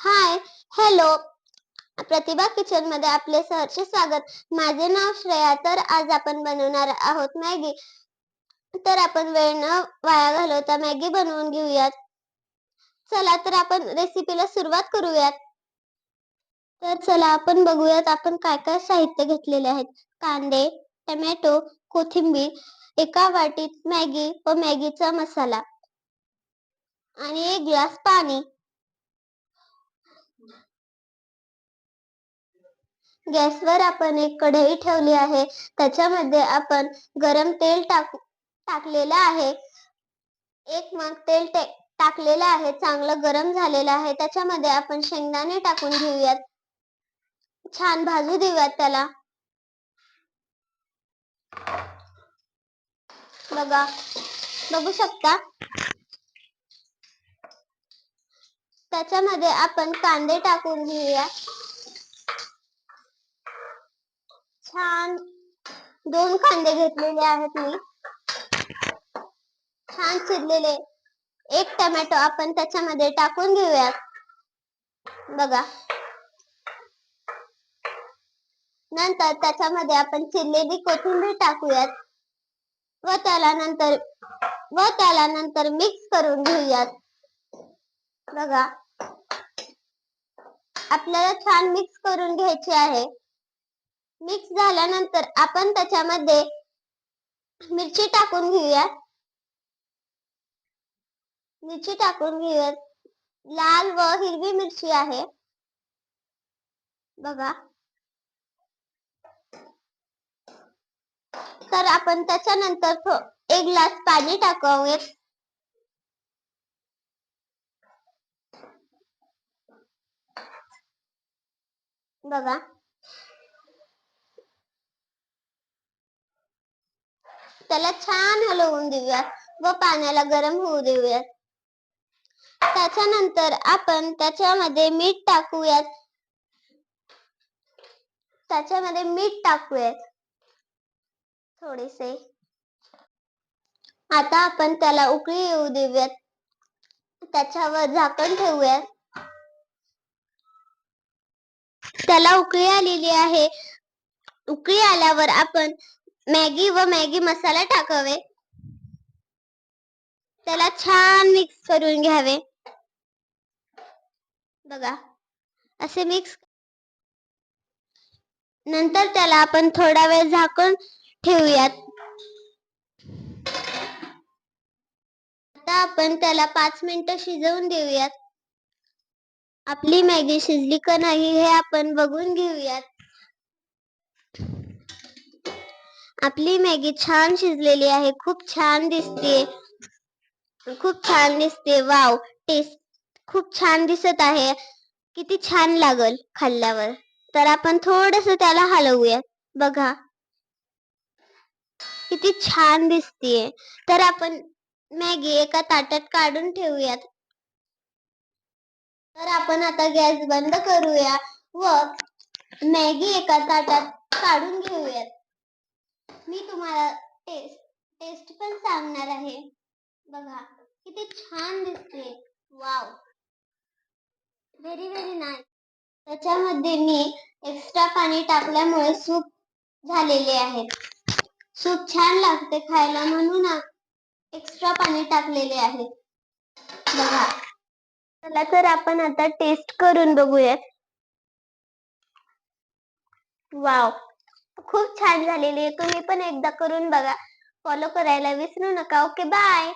Hi hello प्रतिभा किचनमध्ये आपले सहर्ष स्वागत. माझे नाव श्रेया. तर आज आपण बनवणार आहोत मॅगी. तर आपण वेळ न वाया घालवता मॅगी बनवून घेऊयात. चला तर आपण रेसिपीला सुरुवात करूयात. तर चला आपण बघूयात आपण काय काय साहित्य घेतलेले आहेत. कांदे टमॅटो कोथिंबीर एका वाटीत मॅगी व मॅगीचा मसाला. आणि एक ग्लास पाणी. गॅसवर आपण एक कढई ठेवली आहे. त्याच्यामध्ये आपण गरम तेल टाक टाकलेलं आहे. एक मग तेल टाकलेलं आहे. चांगलं गरम झालेलं आहे. त्याच्यामध्ये आपण शेंगदाणे टाकून घेऊयात. छान भाजू देऊयात त्याला. बघा बघू शकता? त्याच्यामध्ये आपण कांदे टाकून घेऊया छान दोन कांदे घेतलेले आहेत मी. छान चिरलेले एक टमॅटो आपण त्याच्यामध्ये टाकून घेऊयात. बघा. नंतर त्याच्यामध्ये आपण चिरलेली कोथिंबीर टाकूयात व त्याला नंतर व त्याला नंतर मिक्स करून घेऊयात. बघा. आपल्याला छान मिक्स करून घ्यायचे आहे. मिक्स झाल्यानंतर आपण त्याच्यामध्ये मिरची टाकून घेऊयात. मिरची टाकून घेऊयात. लाल व हिरवी मिरची आहे. बघा. तर आपण त्याच्यानंतर एक ग्लास पाणी टाकावेत बघा. त्याला छान हलवून देऊयात व पाण्याला गरम होऊ देऊयात. त्याच्यानंतर आपण त्याच्यामध्ये मीठ टाकूयात. त्याच्यामध्ये मीठ टाकूयात. थोडेसे. आता आपण त्याला उकळी येऊ देऊयात. त्याच्यावर झाकण ठेवूयात. त्याला उकळी आलेली आहे. उकळी आल्यावर आपण मॅगी व मॅगी मसाला टाकावे. त्याला छान मिक्स करून घ्यावे. बघा असे मिक्स नंतर त्याला आपण थोडा वेळ झाकून ठेवूयात. आता आपण त्याला पाच मिनिटं शिजवून देऊयात. आपली मॅगी शिजली का नाही हे आपण बघून घेऊयात. आपली मॅगी छान शिजलेली आहे. खूप छान दिसते. खूप छान दिसते. वाव. टेस्ट खूप छान दिसत आहे. किती छान लागल खाल्ल्यावर. तर आपण थोडस त्याला हलवूयात. बघा. किती छान दिसतीये तर आपण मॅगी एका ताटात काढून ठेवूयात. तर आपण आता गॅस बंद करूया व मॅगी एका ताटात काढून घेऊयात. मी तुम्हाला टेस्ट टेस्ट पण सांगणार आहे. बघा किती छान दिसते वाव व्हेरी व्हेरी नाईस त्याच्यामध्ये मी एक्स्ट्रा पाणी टाकल्यामुळे सूप झालेले आहे. सूप छान लागते खायला म्हणून एक्स्ट्रा पाणी टाकलेले आहे. बघा. चला तर आपण आता टेस्ट करून बघूयात. वाव खूप छान झालेली आहे. तुम्ही पण एकदा करून बघा. फॉलो करायला विसरू नका. Okay bye